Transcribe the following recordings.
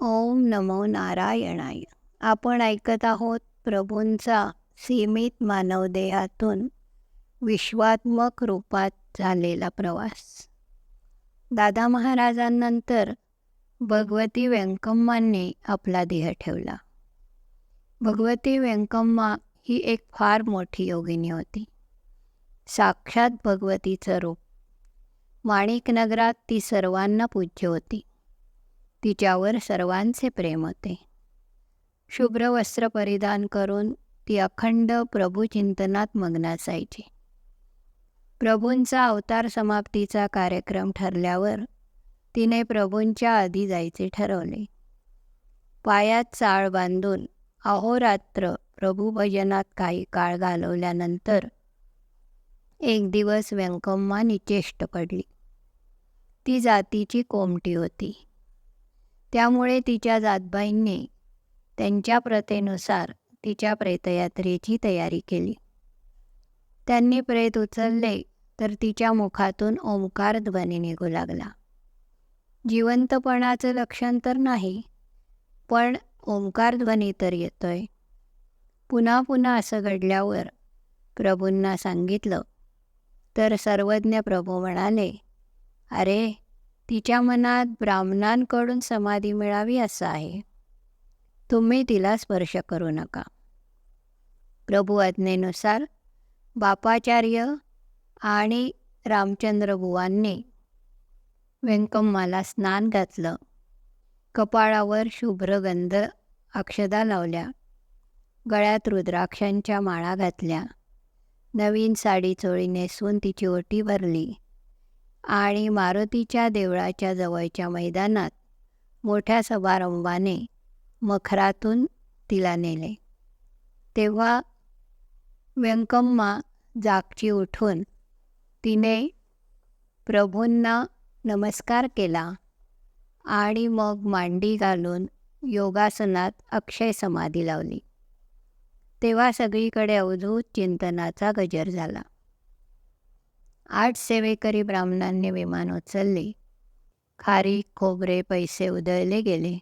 ओम नमो नारायणाय. आपण ऐकत आहोत प्रभूंचा सीमित मानवदेहातून विश्वात्मक रूपात झालेला प्रवास. दादा महाराजांनंतर भगवती व्यंकम्मांनी आपला देह ठेवला. भगवती व्यंकम्मा ही एक फार मोठी योगिनी होती. साक्षात भगवतीचं रूप. माणिकनगरात ती सर्वांना पूज्य होती. तिच्यावर सर्वांचे प्रेम होते. शुभ्र वस्त्र परिधान करून ती अखंड प्रभुचिंतनात मग्न असायची प्रभूंचा अवतार समाप्तीचा कार्यक्रम ठरल्यावर तिने प्रभूंच्या आधी जायचे ठरवले. पायात चाळ बांधून अहोरात्र प्रभुभजनात काही काळ घालवल्यानंतर एक दिवस व्यंकम्मा निचेष्ट पडली. ती जातीची कोमटी होती. त्यामुळे तिच्या जातबाईंनी त्यांच्या प्रथेनुसार तिच्या प्रेतयात्रेची तयारी केली. त्यांनी प्रेत उचलले तर तिच्या मुखातून ओंकार ध्वनी निघू लागला. जिवंतपणाचं लक्षण तर नाही पण ओंकार ध्वनी तर येतोय. पुन्हा पुन्हा असं घडल्यावर प्रभूंना सांगितलं तर सर्वज्ञ प्रभू म्हणाले अरे तिच्या मनात ब्राह्मणांकडून समाधी मिळावी असं आहे. तुम्ही तिला स्पर्श करू नका. प्रभू आज्ञेनुसार बापाचार्य आणि रामचंद्र बुवांनी व्यंकम्माला स्नान घातलं. कपाळावर शुभ्र गंध अक्षदा लावल्या. गळ्यात रुद्राक्षांच्या माळा घातल्या. नवीन साडी चोळी नेसून तिची ओटी भरली. आणि मारुतीच्या देवळाच्या जवळच्या मैदानात मोठ्या समारंभाने मखरातून तिला नेले. तेव्हा व्यंकम्मा जागची उठून तिने प्रभूंना नमस्कार केला आणि मग मांडी घालून योगासनात अक्षय समाधी लावली. तेव्हा सगळीकडे अवधूत चिंतनाचा गजर झाला. आठ सेवेकरी ब्राह्मणांनी विमान उचलले. खारी खोबरे पैसे उधळले गेले.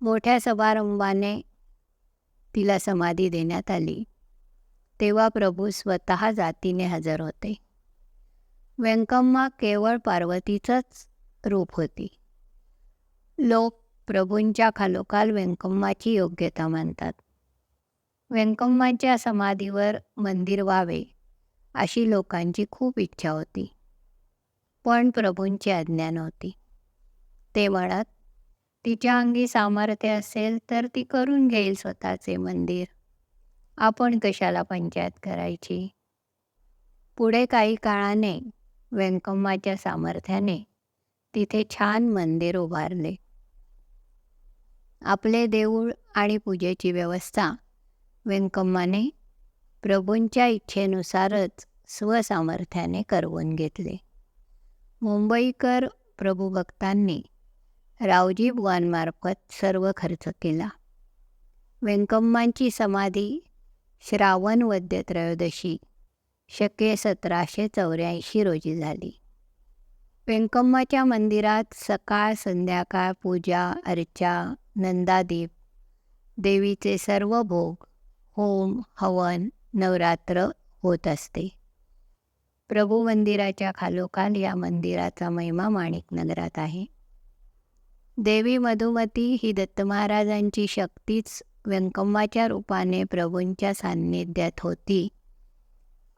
मोठ्या समारंभाने तिला समाधी देण्यात आली. तेव्हा प्रभू स्वतः जातीने हजर होते. व्यंकम्मा केवळ पार्वतीचंच रूप होती. लोक प्रभूंच्या खालोखाल व्यंकम्माची योग्यता मानतात. व्यंकम्माच्या समाधीवर मंदिर व्हावे अशी लोकांची खूप इच्छा होती. पण प्रभूंची आज्ञा नव्हती. ते म्हणत तिच्या अंगी सामर्थ्य असेल तर ती करून घेईल स्वतःचे मंदिर. आपण कशाला पंचायत करायची? पुढे काही काळाने व्यंकम्माच्या सामर्थ्याने तिथे छान मंदिर उभारले. आपले देऊळ आणि पूजेची व्यवस्था व्यंकम्माने प्रभूंच्या इच्छेनुसारच स्वसामर्थ्याने करवून घेतले. मुंबईकर प्रभूभक्तांनी रावजी बुवांमार्फत सर्व खर्च केला. व्यंकम्मांची समाधी श्रावण वद्य त्रयोदशी शके सतराशे चौऱ्याऐंशी रोजी झाली. व्यंकम्माच्या मंदिरात सकाळ संध्याकाळ पूजा अर्चा नंदादीप देवीचे सर्व भोग होम हवन नवरात्र होत असते. प्रभू मंदिराच्या खालोखाल या मंदिराचा महिमा माणिक नगरात आहे. देवी मधुमती ही दत्त महाराजांची शक्तीच व्यंकम्माच्या रूपाने प्रभूंच्या सान्निध्यात होती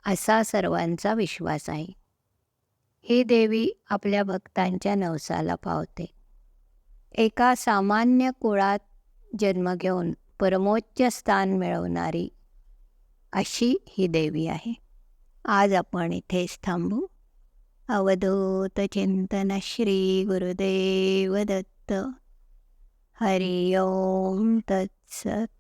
असा सर्वांचा विश्वास आहे. ही देवी आपल्या भक्तांच्या नवसाला पावते. एका सामान्य कुळात जन्म घेऊन परमोच्च स्थान मिळवणारी अशी ही देवी आहे. आज आपण इथेच थांबू. अवधूत चिंतन श्री गुरुदेव दत्त. हरि ओम तत्सत.